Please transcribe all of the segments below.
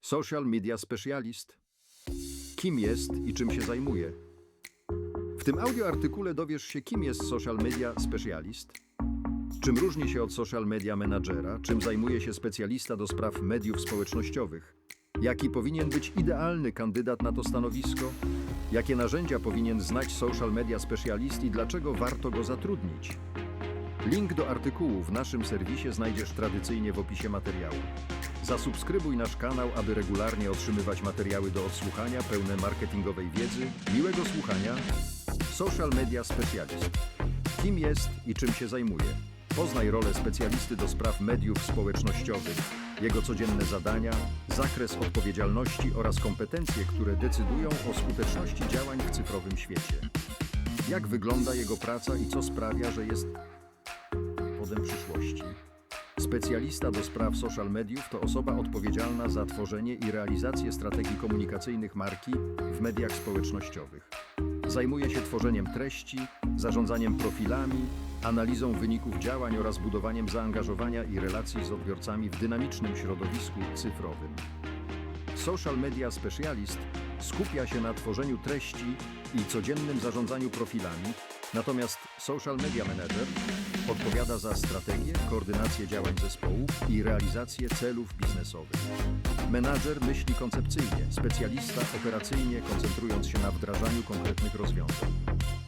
Social Media Specialist. Kim jest i czym się zajmuje? W tym audioartykule dowiesz się, kim jest Social Media Specialist, czym różni się od Social Media Managera, czym zajmuje się specjalista do spraw mediów społecznościowych, jaki powinien być idealny kandydat na to stanowisko, jakie narzędzia powinien znać Social Media Specialist i dlaczego warto go zatrudnić. Link do artykułu w naszym serwisie znajdziesz tradycyjnie w opisie materiału. Zasubskrybuj nasz kanał, aby regularnie otrzymywać materiały do odsłuchania pełne marketingowej wiedzy. Miłego słuchania. Social Media Specialist. Kim jest i czym się zajmuje? Poznaj rolę specjalisty do spraw mediów społecznościowych, jego codzienne zadania, zakres odpowiedzialności oraz kompetencje, które decydują o skuteczności działań w cyfrowym świecie. Jak wygląda jego praca i co sprawia, że jest podem przyszłości? Specjalista do spraw social mediów to osoba odpowiedzialna za tworzenie i realizację strategii komunikacyjnych marki w mediach społecznościowych. Zajmuje się tworzeniem treści, zarządzaniem profilami, analizą wyników działań oraz budowaniem zaangażowania i relacji z odbiorcami w dynamicznym środowisku cyfrowym. Social Media Specialist skupia się na tworzeniu treści i codziennym zarządzaniu profilami, natomiast Social Media Manager odpowiada za strategię, koordynację działań zespołu i realizację celów biznesowych. Menadżer myśli koncepcyjnie, specjalista operacyjnie, koncentrując się na wdrażaniu konkretnych rozwiązań.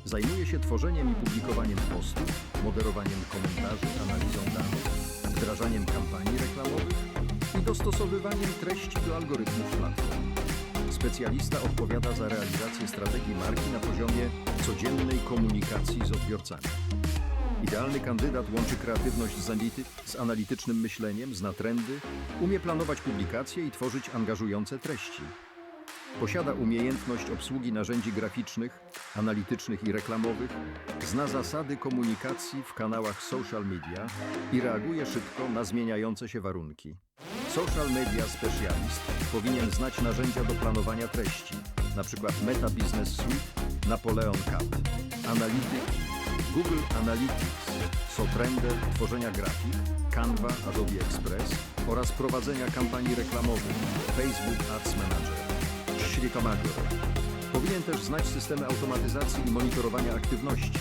Zajmuje się tworzeniem i publikowaniem postów, moderowaniem komentarzy, analizą danych, wdrażaniem kampanii reklamowych i dostosowywaniem treści do algorytmów platform. Specjalista odpowiada za realizację strategii marki na poziomie codziennej komunikacji z odbiorcami. Idealny kandydat łączy kreatywność z, anality z analitycznym myśleniem, zna trendy, umie planować publikacje i tworzyć angażujące treści. Posiada umiejętność obsługi narzędzi graficznych, analitycznych i reklamowych, zna zasady komunikacji w kanałach social media i reaguje szybko na zmieniające się warunki. Social Media Specialist powinien znać narzędzia do planowania treści, np. Meta Business Suite, Napoleon Cat, Analytics, Google Analytics, Sotrender, tworzenia grafik, Canva, Adobe Express oraz prowadzenia kampanii reklamowych, Facebook Ads Manager, Śrikamagior. Powinien też znać systemy automatyzacji i monitorowania aktywności.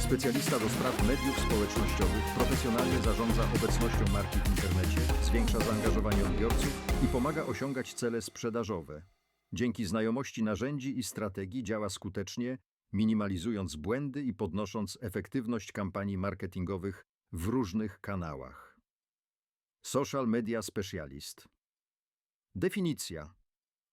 Specjalista do spraw mediów społecznościowych profesjonalnie zarządza obecnością marki w internecie, zwiększa zaangażowanie odbiorców i pomaga osiągać cele sprzedażowe. Dzięki znajomości narzędzi i strategii działa skutecznie, minimalizując błędy i podnosząc efektywność kampanii marketingowych w różnych kanałach. Social Media Specialist Definicja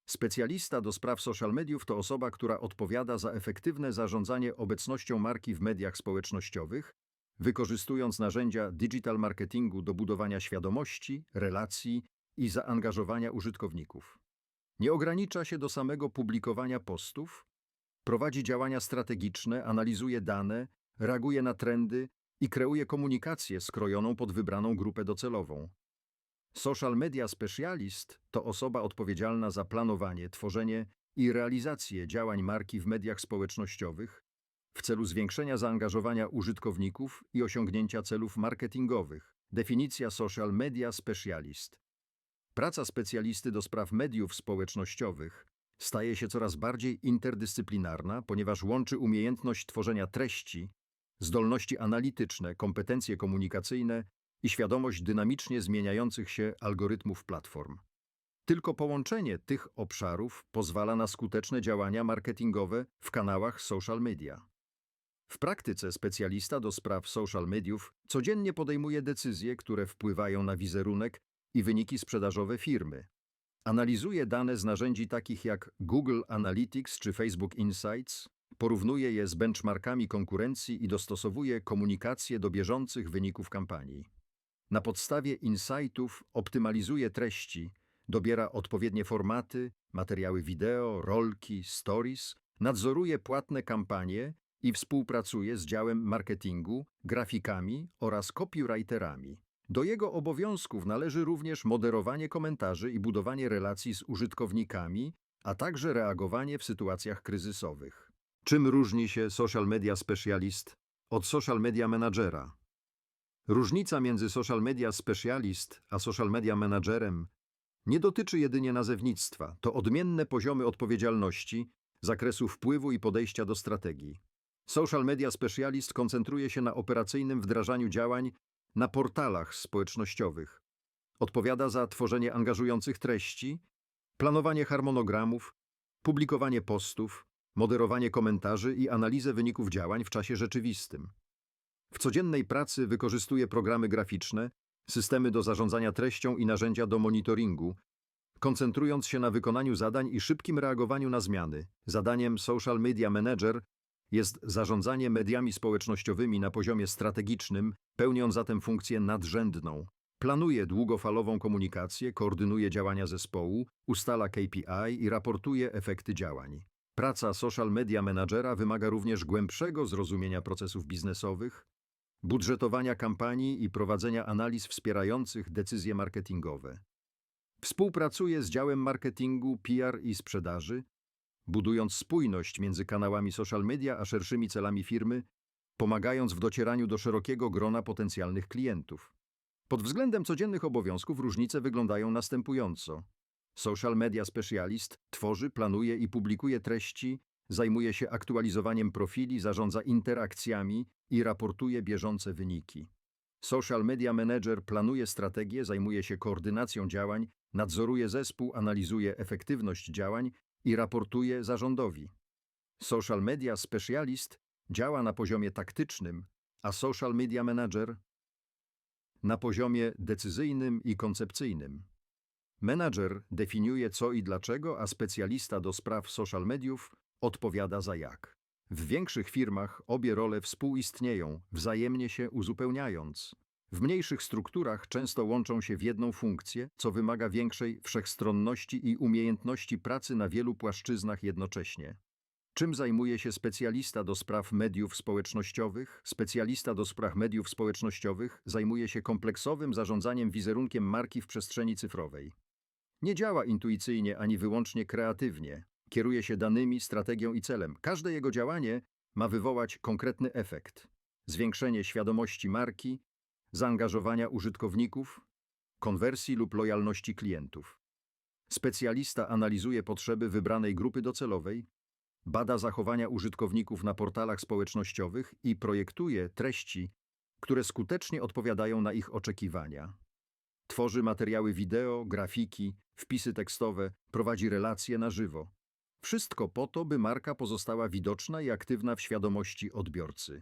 Specjalista do spraw social mediów to osoba, która odpowiada za efektywne zarządzanie obecnością marki w mediach społecznościowych, wykorzystując narzędzia digital marketingu do budowania świadomości, relacji i zaangażowania użytkowników. Nie ogranicza się do samego publikowania postów, prowadzi działania strategiczne, analizuje dane, reaguje na trendy i kreuje komunikację skrojoną pod wybraną grupę docelową. Social Media Specialist to osoba odpowiedzialna za planowanie, tworzenie i realizację działań marki w mediach społecznościowych w celu zwiększenia zaangażowania użytkowników i osiągnięcia celów marketingowych. Definicja Social Media Specialist. Praca specjalisty do spraw mediów społecznościowych staje się coraz bardziej interdyscyplinarna, ponieważ łączy umiejętność tworzenia treści, zdolności analityczne, kompetencje komunikacyjne i świadomość dynamicznie zmieniających się algorytmów platform. Tylko połączenie tych obszarów pozwala na skuteczne działania marketingowe w kanałach social media. W praktyce specjalista do spraw social mediów codziennie podejmuje decyzje, które wpływają na wizerunek i wyniki sprzedażowe firmy. Analizuje dane z narzędzi takich jak Google Analytics czy Facebook Insights, porównuje je z benchmarkami konkurencji i dostosowuje komunikację do bieżących wyników kampanii. Na podstawie insightów optymalizuje treści, dobiera odpowiednie formaty, materiały wideo, rolki, stories, nadzoruje płatne kampanie i współpracuje z działem marketingu, grafikami oraz copywriterami. Do jego obowiązków należy również moderowanie komentarzy i budowanie relacji z użytkownikami, a także reagowanie w sytuacjach kryzysowych. Czym różni się social media specialist od social media managera? Różnica między social media specialist a social media managerem nie dotyczy jedynie nazewnictwa, to odmienne poziomy odpowiedzialności, zakresu wpływu i podejścia do strategii. Social Media Specialist koncentruje się na operacyjnym wdrażaniu działań na portalach społecznościowych. Odpowiada za tworzenie angażujących treści, planowanie harmonogramów, publikowanie postów, moderowanie komentarzy i analizę wyników działań w czasie rzeczywistym. W codziennej pracy wykorzystuje programy graficzne, systemy do zarządzania treścią i narzędzia do monitoringu, koncentrując się na wykonaniu zadań i szybkim reagowaniu na zmiany. Zadaniem Social Media Manager jest zarządzanie mediami społecznościowymi na poziomie strategicznym, pełniąc zatem funkcję nadrzędną. Planuje długofalową komunikację, koordynuje działania zespołu, ustala KPI i raportuje efekty działań. Praca social media menadżera wymaga również głębszego zrozumienia procesów biznesowych, budżetowania kampanii i prowadzenia analiz wspierających decyzje marketingowe. Współpracuje z działem marketingu, PR i sprzedaży, budując spójność między kanałami social media a szerszymi celami firmy, pomagając w docieraniu do szerokiego grona potencjalnych klientów. Pod względem codziennych obowiązków różnice wyglądają następująco. Social Media Specialist tworzy, planuje i publikuje treści, zajmuje się aktualizowaniem profili, zarządza interakcjami i raportuje bieżące wyniki. Social Media Manager planuje strategię, zajmuje się koordynacją działań, nadzoruje zespół, analizuje efektywność działań i raportuje zarządowi. Social Media Specialist działa na poziomie taktycznym, a Social Media Manager na poziomie decyzyjnym i koncepcyjnym. Menadżer definiuje co i dlaczego, a specjalista do spraw social mediów odpowiada za jak. W większych firmach obie role współistnieją, wzajemnie się uzupełniając. W mniejszych strukturach często łączą się w jedną funkcję, co wymaga większej wszechstronności i umiejętności pracy na wielu płaszczyznach jednocześnie. Czym zajmuje się specjalista do spraw mediów społecznościowych? Specjalista do spraw mediów społecznościowych zajmuje się kompleksowym zarządzaniem wizerunkiem marki w przestrzeni cyfrowej. Nie działa intuicyjnie ani wyłącznie kreatywnie. Kieruje się danymi, strategią i celem. Każde jego działanie ma wywołać konkretny efekt: zwiększenie świadomości marki, zaangażowania użytkowników, konwersji lub lojalności klientów. Specjalista analizuje potrzeby wybranej grupy docelowej, bada zachowania użytkowników na portalach społecznościowych i projektuje treści, które skutecznie odpowiadają na ich oczekiwania. Tworzy materiały wideo, grafiki, wpisy tekstowe, prowadzi relacje na żywo. Wszystko po to, by marka pozostała widoczna i aktywna w świadomości odbiorcy.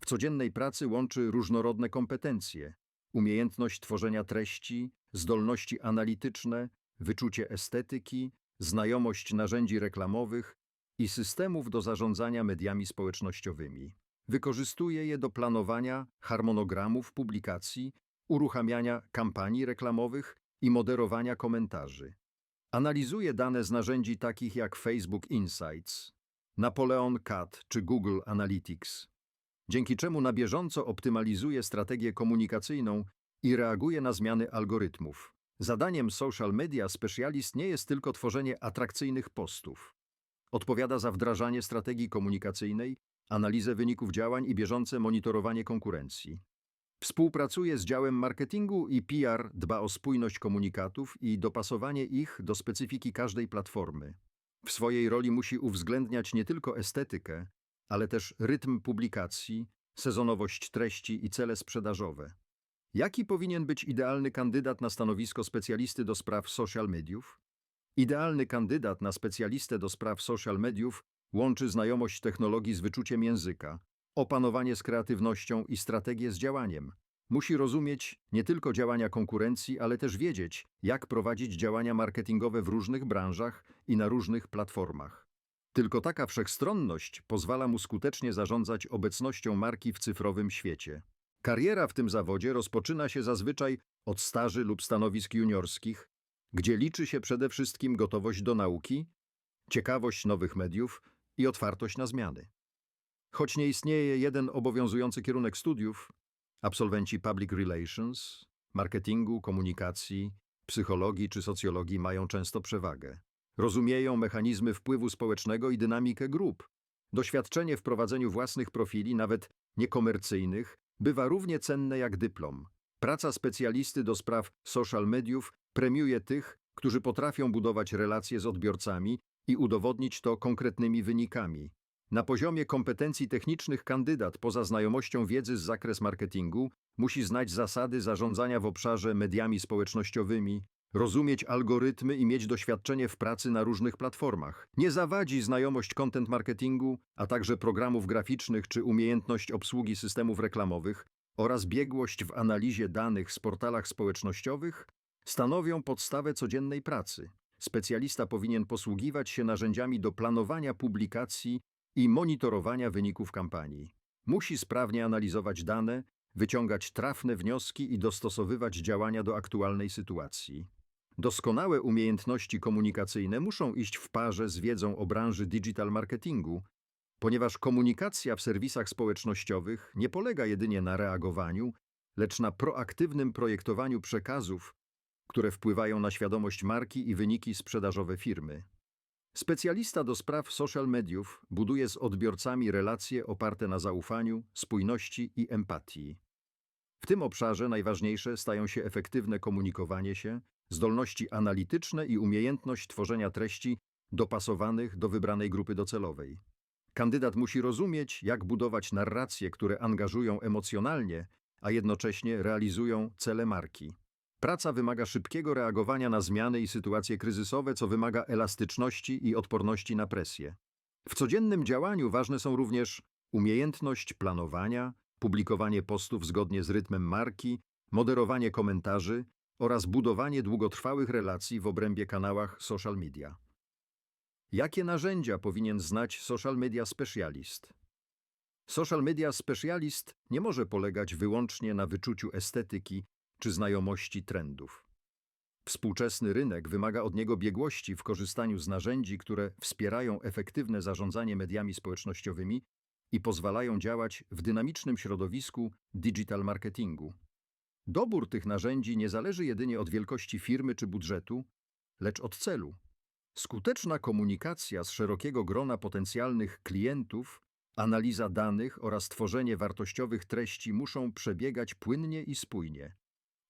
W codziennej pracy łączy różnorodne kompetencje, umiejętność tworzenia treści, zdolności analityczne, wyczucie estetyki, znajomość narzędzi reklamowych i systemów do zarządzania mediami społecznościowymi. Wykorzystuje je do planowania harmonogramów publikacji, uruchamiania kampanii reklamowych i moderowania komentarzy. Analizuje dane z narzędzi takich jak Facebook Insights, Napoleon Cat czy Google Analytics, dzięki czemu na bieżąco optymalizuje strategię komunikacyjną i reaguje na zmiany algorytmów. Zadaniem social media specialist nie jest tylko tworzenie atrakcyjnych postów. Odpowiada za wdrażanie strategii komunikacyjnej, analizę wyników działań i bieżące monitorowanie konkurencji. Współpracuje z działem marketingu i PR, dba o spójność komunikatów i dopasowanie ich do specyfiki każdej platformy. W swojej roli musi uwzględniać nie tylko estetykę, ale też rytm publikacji, sezonowość treści i cele sprzedażowe. Jaki powinien być idealny kandydat na stanowisko specjalisty do spraw social mediów? Idealny kandydat na specjalistę do spraw social mediów łączy znajomość technologii z wyczuciem języka, opanowanie z kreatywnością i strategię z działaniem. Musi rozumieć nie tylko działania konkurencji, ale też wiedzieć, jak prowadzić działania marketingowe w różnych branżach i na różnych platformach. Tylko taka wszechstronność pozwala mu skutecznie zarządzać obecnością marki w cyfrowym świecie. Kariera w tym zawodzie rozpoczyna się zazwyczaj od staży lub stanowisk juniorskich, gdzie liczy się przede wszystkim gotowość do nauki, ciekawość nowych mediów i otwartość na zmiany. Choć nie istnieje jeden obowiązujący kierunek studiów, absolwenci public relations, marketingu, komunikacji, psychologii czy socjologii mają często przewagę. Rozumieją mechanizmy wpływu społecznego i dynamikę grup. Doświadczenie w prowadzeniu własnych profili, nawet niekomercyjnych, bywa równie cenne jak dyplom. Praca specjalisty do spraw social mediów premiuje tych, którzy potrafią budować relacje z odbiorcami i udowodnić to konkretnymi wynikami. Na poziomie kompetencji technicznych kandydat poza znajomością wiedzy z zakres marketingu musi znać zasady zarządzania w obszarze mediami społecznościowymi, rozumieć algorytmy i mieć doświadczenie w pracy na różnych platformach. Nie zawadzi znajomość content marketingu, a także programów graficznych czy umiejętność obsługi systemów reklamowych oraz biegłość w analizie danych z portalach społecznościowych stanowią podstawę codziennej pracy. Specjalista powinien posługiwać się narzędziami do planowania publikacji i monitorowania wyników kampanii. Musi sprawnie analizować dane, wyciągać trafne wnioski i dostosowywać działania do aktualnej sytuacji. Doskonałe umiejętności komunikacyjne muszą iść w parze z wiedzą o branży digital marketingu, ponieważ komunikacja w serwisach społecznościowych nie polega jedynie na reagowaniu, lecz na proaktywnym projektowaniu przekazów, które wpływają na świadomość marki i wyniki sprzedażowe firmy. Specjalista do spraw social mediów buduje z odbiorcami relacje oparte na zaufaniu, spójności i empatii. W tym obszarze najważniejsze stają się efektywne komunikowanie się, zdolności analityczne i umiejętność tworzenia treści dopasowanych do wybranej grupy docelowej. Kandydat musi rozumieć, jak budować narracje, które angażują emocjonalnie, a jednocześnie realizują cele marki. Praca wymaga szybkiego reagowania na zmiany i sytuacje kryzysowe, co wymaga elastyczności i odporności na presję. W codziennym działaniu ważne są również umiejętność planowania, publikowanie postów zgodnie z rytmem marki, moderowanie komentarzy oraz budowanie długotrwałych relacji w obrębie kanałach social media. Jakie narzędzia powinien znać social media specialist? Social media specialist nie może polegać wyłącznie na wyczuciu estetyki czy znajomości trendów. Współczesny rynek wymaga od niego biegłości w korzystaniu z narzędzi, które wspierają efektywne zarządzanie mediami społecznościowymi i pozwalają działać w dynamicznym środowisku digital marketingu. Dobór tych narzędzi nie zależy jedynie od wielkości firmy czy budżetu, lecz od celu. Skuteczna komunikacja z szerokiego grona potencjalnych klientów, analiza danych oraz tworzenie wartościowych treści muszą przebiegać płynnie i spójnie.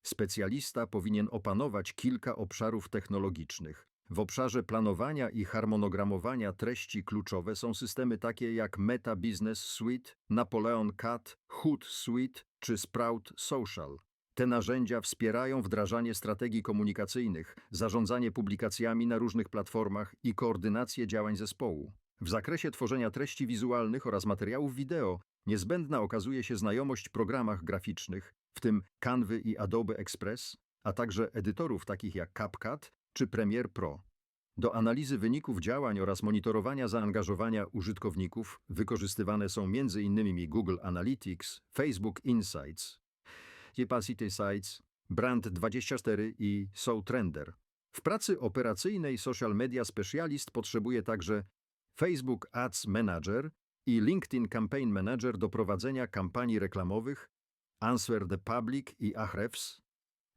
Specjalista powinien opanować kilka obszarów technologicznych. W obszarze planowania i harmonogramowania treści kluczowe są systemy takie jak Meta Business Suite, Napoleon Cat, Hootsuite czy Sprout Social. Te narzędzia wspierają wdrażanie strategii komunikacyjnych, zarządzanie publikacjami na różnych platformach i koordynację działań zespołu. W zakresie tworzenia treści wizualnych oraz materiałów wideo niezbędna okazuje się znajomość programach graficznych, w tym Canva i Adobe Express, a także edytorów takich jak CapCut czy Premiere Pro. Do analizy wyników działań oraz monitorowania zaangażowania użytkowników wykorzystywane są m.in. Google Analytics, Facebook Insights, Capacity Sites, Brand24 i SoTrender. W pracy operacyjnej social media specialist potrzebuje także Facebook Ads Manager i LinkedIn Campaign Manager do prowadzenia kampanii reklamowych, Answer the Public i Ahrefs,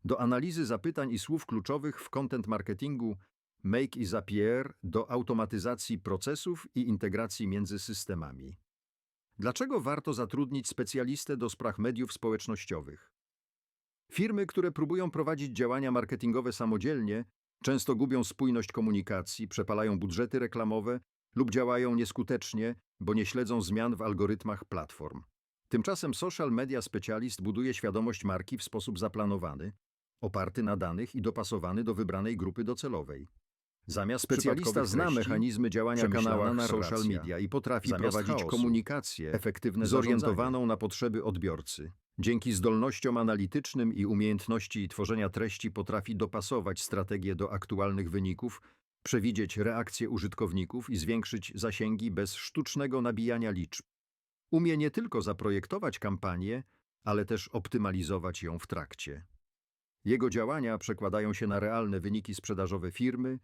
do analizy zapytań i słów kluczowych w content marketingu Make i Zapier do automatyzacji procesów i integracji między systemami. Dlaczego warto zatrudnić specjalistę do spraw mediów społecznościowych? Firmy, które próbują prowadzić działania marketingowe samodzielnie, często gubią spójność komunikacji, przepalają budżety reklamowe lub działają nieskutecznie, bo nie śledzą zmian w algorytmach platform. Tymczasem social media specialist buduje świadomość marki w sposób zaplanowany, oparty na danych i dopasowany do wybranej grupy docelowej. Zamiast specjalista zna mechanizmy działania kanałach narracja. social media i potrafi Zamiast prowadzić chaosu, komunikację efektywne zorientowaną na potrzeby odbiorcy. Dzięki zdolnościom analitycznym i umiejętności tworzenia treści potrafi dopasować strategię do aktualnych wyników, przewidzieć reakcje użytkowników i zwiększyć zasięgi bez sztucznego nabijania liczb. Umie nie tylko zaprojektować kampanię, ale też optymalizować ją w trakcie. Jego działania przekładają się na realne wyniki sprzedażowe firmy,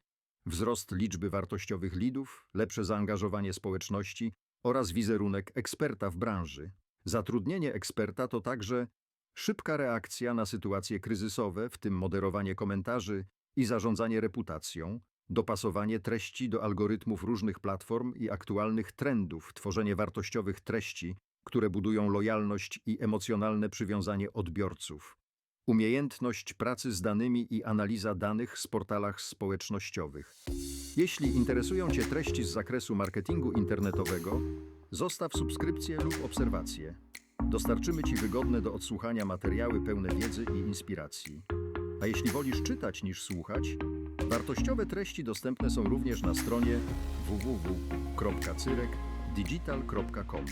wzrost liczby wartościowych lidów, lepsze zaangażowanie społeczności oraz wizerunek eksperta w branży. Zatrudnienie eksperta to także szybka reakcja na sytuacje kryzysowe, w tym moderowanie komentarzy i zarządzanie reputacją, dopasowanie treści do algorytmów różnych platform i aktualnych trendów, tworzenie wartościowych treści, które budują lojalność i emocjonalne przywiązanie odbiorców. umiejętność pracy z danymi i analiza danych z portalach społecznościowych. Jeśli interesują Cię treści z zakresu marketingu internetowego, zostaw subskrypcję lub obserwację. Dostarczymy Ci wygodne do odsłuchania materiały pełne wiedzy i inspiracji. A jeśli wolisz czytać niż słuchać, wartościowe treści dostępne są również na stronie www.cyrek.digital.com.